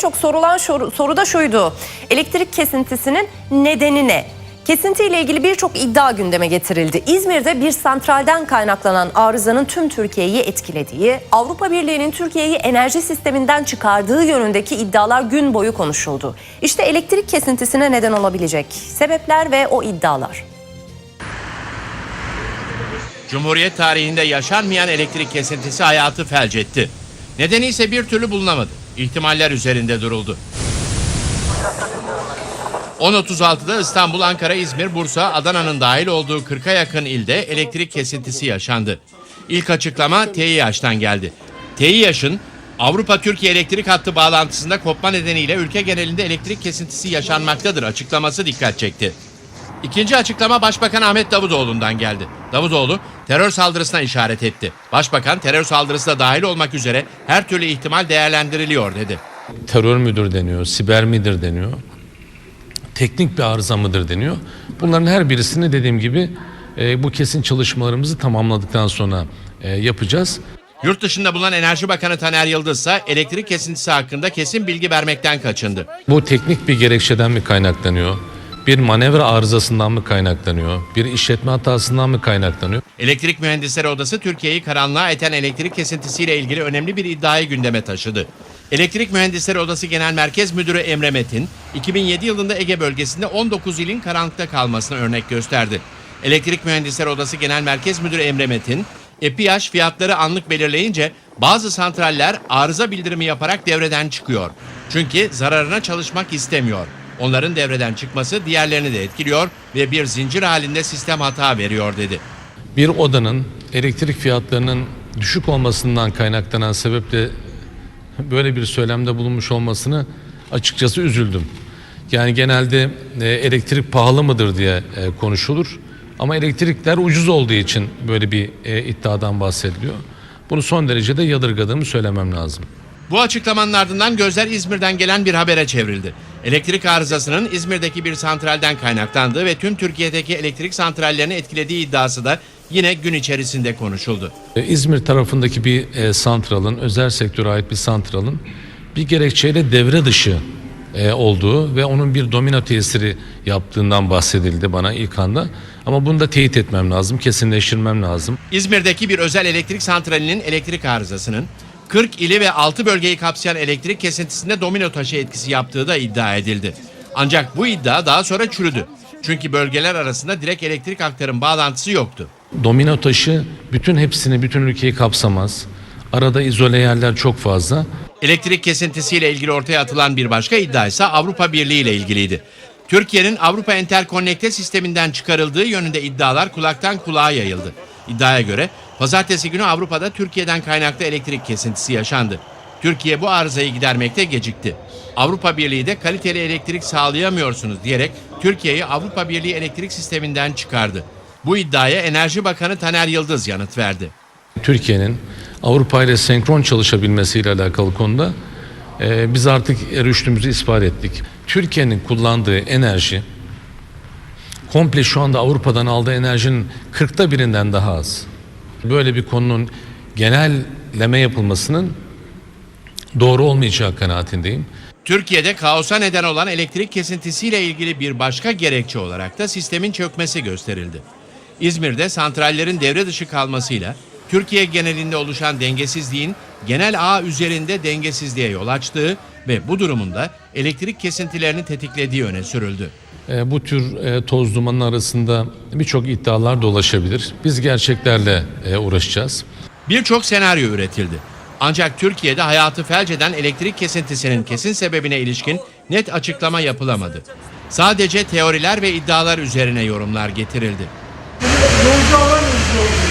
çok sorulan soru, soru da şuydu. Elektrik kesintisinin nedeni ne? Kesintiyle ilgili birçok iddia gündeme getirildi. İzmir'de bir santralden kaynaklanan arızanın tüm Türkiye'yi etkilediği, Avrupa Birliği'nin Türkiye'yi enerji sisteminden çıkardığı yönündeki iddialar gün boyu konuşuldu. İşte elektrik kesintisine neden olabilecek sebepler ve o iddialar. Cumhuriyet tarihinde yaşanmayan elektrik kesintisi hayatı felç etti. Nedeni ise bir türlü bulunamadı. İhtimaller üzerinde duruldu. 10.36'da İstanbul, Ankara, İzmir, Bursa, Adana'nın dahil olduğu 40'a yakın ilde elektrik kesintisi yaşandı. İlk açıklama TİH'ten geldi. TİH'in Avrupa-Türkiye elektrik hattı bağlantısında kopma nedeniyle ülke genelinde elektrik kesintisi yaşanmaktadır açıklaması dikkat çekti. İkinci açıklama Başbakan Ahmet Davutoğlu'ndan geldi. Davutoğlu terör saldırısına işaret etti. Başbakan terör saldırısı da dahil olmak üzere her türlü ihtimal değerlendiriliyor dedi. terör müdür deniyor, siber midir deniyor, teknik bir arıza mıdır deniyor. Bunların her birisini dediğim gibi e, bu kesin çalışmalarımızı tamamladıktan sonra e, yapacağız. Yurt dışında bulunan Enerji Bakanı Taner Yıldız ise elektrik kesintisi hakkında kesin bilgi vermekten kaçındı. Bu teknik bir gerekçeden mi kaynaklanıyor? Bir manevra arızasından mı kaynaklanıyor? Bir işletme hatasından mı kaynaklanıyor? Elektrik Mühendisleri Odası Türkiye'yi karanlığa eten elektrik kesintisiyle ilgili önemli bir iddiayı gündeme taşıdı. Elektrik Mühendisleri Odası Genel Merkez Müdürü Emre Metin, 2007 yılında Ege bölgesinde 19 ilin karanlıkta kalmasına örnek gösterdi. Elektrik Mühendisleri Odası Genel Merkez Müdürü Emre Metin, EPİAŞ fiyatları anlık belirleyince bazı santraller arıza bildirimi yaparak devreden çıkıyor. Çünkü zararına çalışmak istemiyor. Onların devreden çıkması diğerlerini de etkiliyor ve bir zincir halinde sistem hata veriyor dedi. Bir odanın elektrik fiyatlarının düşük olmasından kaynaklanan sebeple böyle bir söylemde bulunmuş olmasını açıkçası üzüldüm. Yani genelde e, elektrik pahalı mıdır diye e, konuşulur. Ama elektrikler ucuz olduğu için böyle bir e, iddiadan bahsediliyor. Bunu son derece de yadırgadığımı söylemem lazım. Bu açıklamanın ardından gözler İzmir'den gelen bir habere çevrildi. Elektrik arızasının İzmir'deki bir santralden kaynaklandığı ve tüm Türkiye'deki elektrik santrallerini etkilediği iddiası da yine gün içerisinde konuşuldu. E, İzmir tarafındaki bir e, santralın, özel sektöre ait bir santralın bir gerekçeyle devre dışı e, olduğu ve onun bir domino tesiri yaptığından bahsedildi bana ilk anda. Ama bunu da teyit etmem lazım, kesinleştirmem lazım. İzmir'deki bir özel elektrik santralinin elektrik arızasının 40 ili ve 6 bölgeyi kapsayan elektrik kesintisinde domino taşı etkisi yaptığı da iddia edildi. Ancak bu iddia daha sonra çürüdü. Çünkü bölgeler arasında direkt elektrik aktarım bağlantısı yoktu. Domino taşı bütün hepsini, bütün ülkeyi kapsamaz. Arada izole yerler çok fazla. Elektrik kesintisiyle ilgili ortaya atılan bir başka iddia ise Avrupa Birliği ile ilgiliydi. Türkiye'nin Avrupa Enterkonnekte sisteminden çıkarıldığı yönünde iddialar kulaktan kulağa yayıldı. İddiaya göre pazartesi günü Avrupa'da Türkiye'den kaynaklı elektrik kesintisi yaşandı. Türkiye bu arızayı gidermekte gecikti. Avrupa Birliği de kaliteli elektrik sağlayamıyorsunuz diyerek Türkiye'yi Avrupa Birliği elektrik sisteminden çıkardı. Bu iddiaya Enerji Bakanı Taner Yıldız yanıt verdi. Türkiye'nin Avrupa ile senkron çalışabilmesiyle alakalı konuda e, biz artık rüştümüzü ispat ettik. Türkiye'nin kullandığı enerji komple şu anda Avrupa'dan aldığı enerjinin kırkta birinden daha az. Böyle bir konunun genelleme yapılmasının doğru olmayacağı kanaatindeyim. Türkiye'de kaosa neden olan elektrik kesintisiyle ilgili bir başka gerekçe olarak da sistemin çökmesi gösterildi. İzmir'de santrallerin devre dışı kalmasıyla Türkiye genelinde oluşan dengesizliğin genel ağ üzerinde dengesizliğe yol açtığı ve bu durumunda elektrik kesintilerini tetiklediği öne sürüldü. E, bu tür e, toz dumanın arasında birçok iddialar dolaşabilir. Biz gerçeklerle e, uğraşacağız. Birçok senaryo üretildi. Ancak Türkiye'de hayatı felç eden elektrik kesintisinin kesin sebebine ilişkin net açıklama yapılamadı. Sadece teoriler ve iddialar üzerine yorumlar getirildi. Yolcu alamıyoruz yolcu.